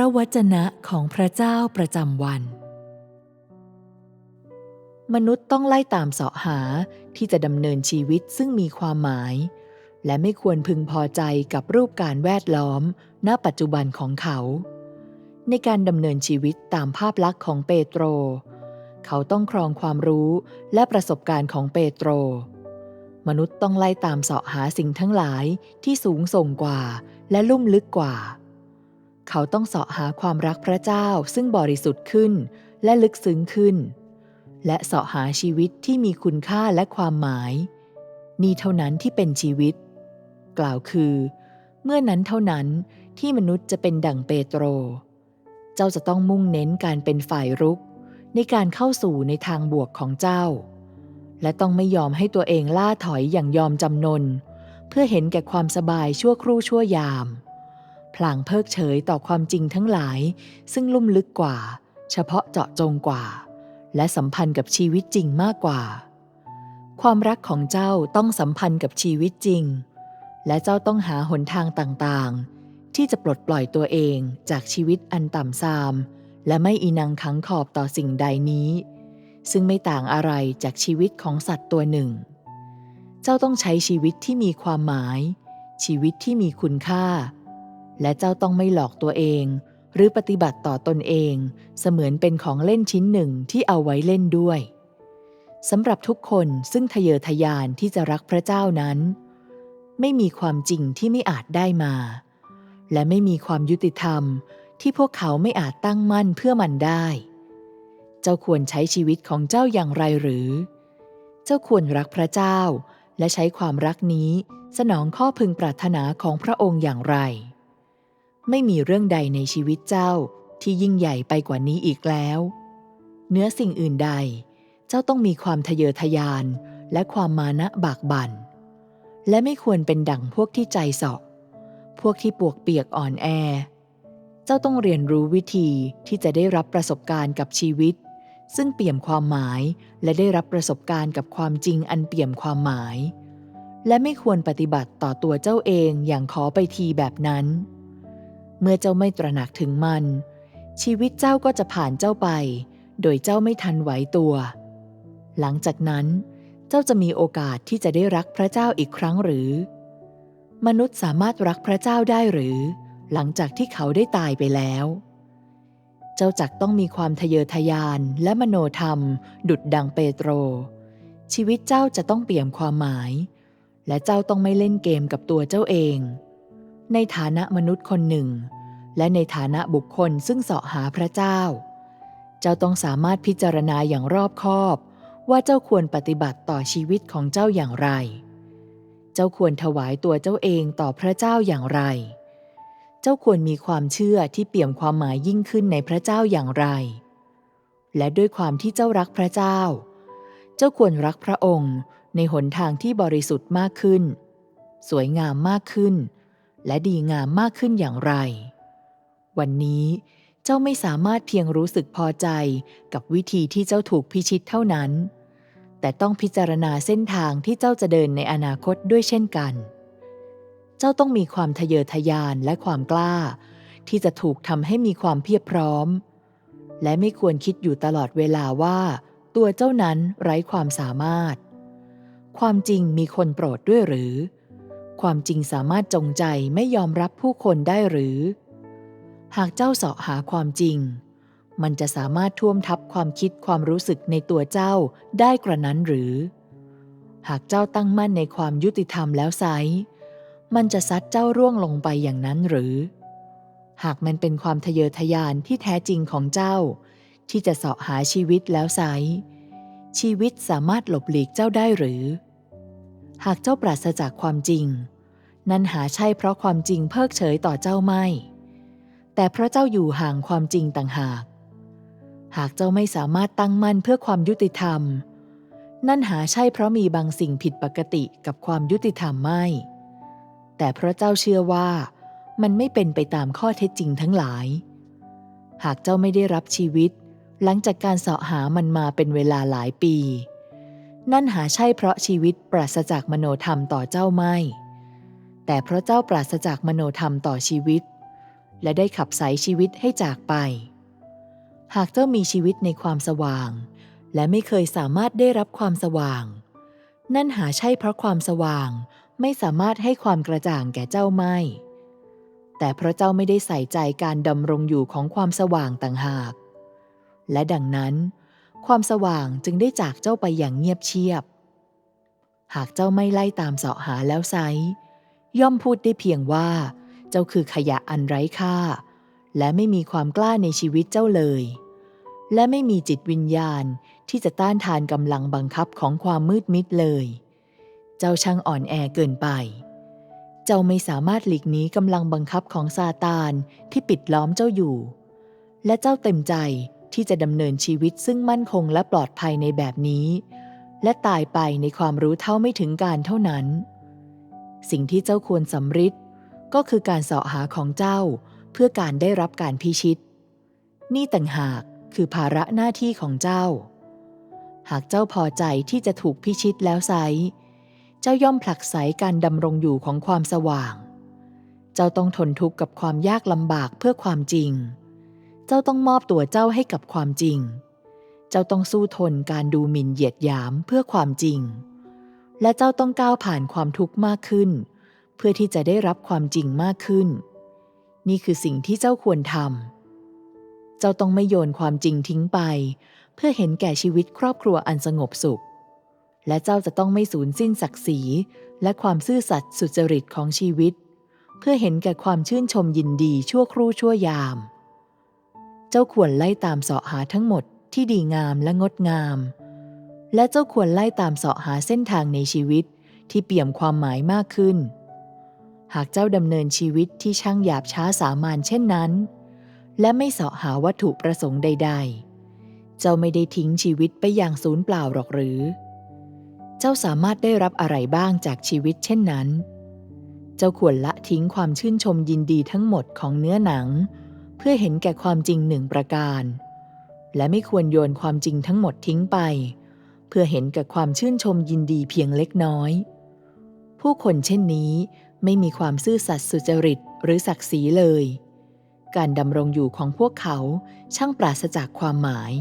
ระวจนะของพระเจ้าประจำวัน มนุษย์ต้องไล่ตามเสาะหาที่จะดำเนินชีวิตซึ่งมีความหมาย และไม่ควรพึงพอใจกับรูปการแวดล้อม ณปัจจุบันของเขา ในการดำเนินชีวิตตามภาพลักษณ์ของเปโตร เขาต้องครองความรู้และประสบการณ์ของเปโตร มนุษย์ต้องไล่ตามเสาะหาสิ่งทั้งหลายที่สูงส่งกว่าและลุ่มลึกกว่า เขาต้องเสาะหาความรักพระเจ้าซึ่งบริสุทธิ์ขึ้นและลึกซึ้งขึ้น และเสาะหาชีวิตที่มีคุณค่าและความหมาย นี่เท่านั้นที่เป็นชีวิต กล่าวคือ เมื่อนั้นเท่านั้นที่มนุษย์จะเป็นดั่งเปโตร เจ้าจะต้องมุ่งเน้นการเป็นฝ่ายรุก ในการเข้าสู่ในทางบวกของเจ้า และต้องไม่ยอมให้ตัวเองล่าถอยอย่างยอมจำนน เพื่อเห็นแก่ความสบายชั่วครู่ชั่วยาม พลางเพิกเฉยต่อความจริงทั้งหลาย ซึ่งลุ่มลึกกว่า เฉพาะเจาะจงกว่า และสัมพันธ์กับชีวิตจริงมากกว่า ความรักของเจ้าต้องสัมพันธ์กับชีวิตจริง และเจ้าต้องหาหนทางต่างๆ ที่จะปลดปล่อยตัวเองจากชีวิตอันต่ำทราม และไม่อีนังขังขอบต่อสิ่งใดนี้ ซึ่งไม่ต่างอะไรจากชีวิตของสัตว์ตัวหนึ่ง เจ้าต้องใช้ชีวิตที่มีความหมาย ชีวิตที่มีคุณค่า และเจ้าต้องไม่หลอกตัวเอง หรือปฏิบัติต่อตนเอง เสมือนเป็นของเล่นชิ้นหนึ่งที่เอาไว้เล่นด้วยสำหรับทุกคนซึ่งทะเยอทะยานที่จะรักพระเจ้านั้น ไม่มีความจริงที่ไม่อาจได้มา และไม่มีความยุติธรรมที่พวกเขาไม่อาจตั้งมั่นเพื่อมันได้ เจ้าควรใช้ชีวิตของเจ้าอย่างไรหรือ เจ้าควรรักพระเจ้า และใช้ความรักนี้สนองข้อพึงปรารถนาของพระองค์อย่างไร ไม่มีเรื่องใดในชีวิตเจ้าที่ยิ่งใหญ่ไปกว่านี้อีกแล้ว เนื้อสิ่งอื่นใด เจ้าต้องมีความทะเยอทะยานและความมานะบากบัน่น และไม่ควรเป็นดั่งพวกที่ใจเสาะพวกที่ปวกเปียกอ่อนแอ เจ้าต้องเรียนรู้วิธีที่จะได้รับประสบการณ์กับชีวิต ซึ่งเปี่ยมความหมายและได้รับประสบการณ์กับความจริงอันเปี่ยมความหมาย และไม่ควรปฏิบัติต่อตัวเจ้าเองอย่างขอไปทีแบบนั้น เมื่อเจ้าไม่ตระหนักถึงมัน ชีวิตเจ้าก็จะผ่านเจ้าไป โดยเจ้าไม่ทันไหวตัว หลังจากนั้น เจ้าจะมีโอกาสที่จะได้รักพระเจ้าอีกครั้งหรือ มนุษย์สามารถรักพระเจ้าได้หรือ หลังจากที่เขาได้ตายไปแล้ว เจ้าจักต้องมีความทะเยอทะยานและมโนธรรม ดุดดังเปโตร ชีวิตเจ้าจะต้องเปี่ยมความหมาย และเจ้าต้องไม่เล่นเกมกับตัวเจ้าเอง ในฐานะมนุษย์คนหนึ่ง และในฐานะบุคคลซึ่งเสาะหาพระเจ้า เจ้าต้องสามารถพิจารณาอย่างรอบคอบ ว่าเจ้าควรปฏิบัติต่อชีวิตของเจ้าอย่างไร เจ้าควรถวายตัวเจ้าเองต่อพระเจ้าอย่างไร เจ้าควรมีความเชื่อที่เปี่ยมความหมายยิ่งขึ้นในพระเจ้าอย่างไร และด้วยความที่เจ้ารักพระเจ้า เจ้าควรรักพระองค์ในหนทางที่บริสุทธิ์มากขึ้น สวยงามมากขึ้น และดีงามมากขึ้นอย่างไร วันนี้เจ้าไม่สามารถเพียงรู้สึกพอใจกับวิธีที่เจ้าถูกพิชิตเท่านั้น แต่ต้องพิจารณาเส้นทางที่เจ้าจะเดินในอนาคตด้วยเช่นกัน เจ้าต้องมีความทะเยอทะยานและความกล้า ที่จะถูกทำให้มีความเพียบพร้อม และไม่ควรคิดอยู่ตลอดเวลาว่า ตัวเจ้านั้นไร้ความสามารถ ความจริงมีคนโปรดด้วยหรือ ความจริงสามารถจงใจไม่ยอมรับผู้คนได้หรือ หากเจ้าเสาะหาความจริง มันจะสามารถท่วมทับความคิดความรู้สึกในตัวเจ้าได้กระนั้นหรือ หากเจ้าตั้งมั่นในความยุติธรรมแล้วไซมันจะซัดเจ้าร่วงลงไปอย่างนั้นหรือ หากมันเป็นความทะเยอทะยานที่แท้จริงของเจ้า ที่จะเสาะหาชีวิตแล้วไซชีวิตสามารถหลบหลีกเจ้าได้หรือ หากเจ้าปราศจากความจริง นั่นหาใช่เพราะความจริงเพิกเฉยต่อเจ้าไม่ แต่เพราะเจ้าอยู่ห่างความจริงต่างหาก หากเจ้าไม่สามารถตั้งมั่นเพื่อความยุติธรรม นั่นหาใช่เพราะมีบางสิ่งผิดปกติกับความยุติธรรมไม่ แต่เพราะเจ้าเชื่อว่ามันไม่เป็นไปตามข้อเท็จจริงทั้งหลาย หากเจ้าไม่ได้รับชีวิต หลังจากการเสาะหามันมาเป็นเวลาหลายปี นั่นหาใช่เพราะชีวิตปราศจากมโนธรรมต่อเจ้าไม่ แต่เพราะเจ้าปราศจากมโนธรรมต่อชีวิต และได้ขับสายชีวิตให้จากไป หากเจ้ามีชีวิตในความสว่าง และไม่เคยสามารถได้รับความสว่าง นั่นหาใช่เพราะความสว่างไม่สามารถให้ความกระจ่างแก่เจ้าไม่ แต่เพราะเจ้าไม่ได้ใส่ใจการดำรงอยู่ของความสว่างต่างหาก และดังนั้น ความสว่างจึงได้จากเจ้าไปอย่างเงียบเชียบ หากเจ้าไม่ไล่ตามเสาะหาแล้วไซย่อมพูดได้เพียงว่า เจ้าคือขยะอันไร้ค่า และไม่มีความกล้าในชีวิตเจ้าเลย และไม่มีจิตวิญญาณที่จะต้านทานกำลังบังคับของความมืดมิดเลย เจ้าช่างอ่อนแอเกินไป เจ้าไม่สามารถหลีกหนีกำลังบังคับของซาตานที่ปิดล้อมเจ้าอยู่ และเจ้าเต็มใจ ที่จะดำเนินชีวิตซึ่งมั่นคงและปลอดภัยในแบบนี้ และตายไปในความรู้เท่าไม่ถึงการเท่านั้น สิ่งที่เจ้าควรสำริดก็คือการเสาะหาของเจ้าเพื่อการได้รับการพิชิต นี่ต่างหากคือภาระหน้าที่ของเจ้า หากเจ้าพอใจที่จะถูกพิชิตแล้วไซเจ้าย่อมผลักไสการดำรงอยู่ของความสว่าง เจ้าต้องทนทุกข์กับความยากลำบากเพื่อความจริง เจ้าต้องมอบตัวเจ้าให้กับความจริง เจ้าต้องสู้ทนการดูหมิ่นเหยียดหยามเพื่อความจริง และเจ้าต้องก้าวผ่านความทุกข์มากขึ้น เพื่อที่จะได้รับความจริงมากขึ้น นี่คือสิ่งที่เจ้าควรทำ เจ้าต้องไม่โยนความจริงทิ้งไป เพื่อเห็นแก่ชีวิตครอบครัวอันสงบสุข และเจ้าจะต้องไม่สูญสิ้นศักดิ์ศรีและความซื่อสัตย์สุจริตของชีวิต เพื่อเห็นแก่ความชื่นชมยินดีชั่วครู่ชั่วยาม เจ้าควรไล่ตามเสาะหาทั้งหมดที่ดีงามและงดงาม และเจ้าควรไล่ตามเสาะหาเส้นทางในชีวิตที่เปี่ยมความหมายมากขึ้น หากเจ้าดำเนินชีวิตที่ช่างหยาบช้าสามัญเช่นนั้น และไม่เสาะหาวัตถุประสงค์ใด ๆ เจ้าไม่ได้ทิ้งชีวิตไปอย่างสูญเปล่าหรอกหรือ เจ้าสามารถได้รับอะไรบ้างจากชีวิตเช่นนั้น เจ้าควรละทิ้งความชื่นชมยินดีทั้งหมดของเนื้อหนัง เพื่อเห็นแก่ความจริงหนึ่งประการ และไม่ควรโยนความจริงทั้งหมดทิ้งไป เพื่อเห็นแก่ความชื่นชมยินดีเพียงเล็กน้อย ผู้คนเช่นนี้ไม่มีความซื่อสัตย์สุจริตหรือศักดิ์ศรีเลย การดำรงอยู่ของพวกเขาช่างปราศจากความหมาย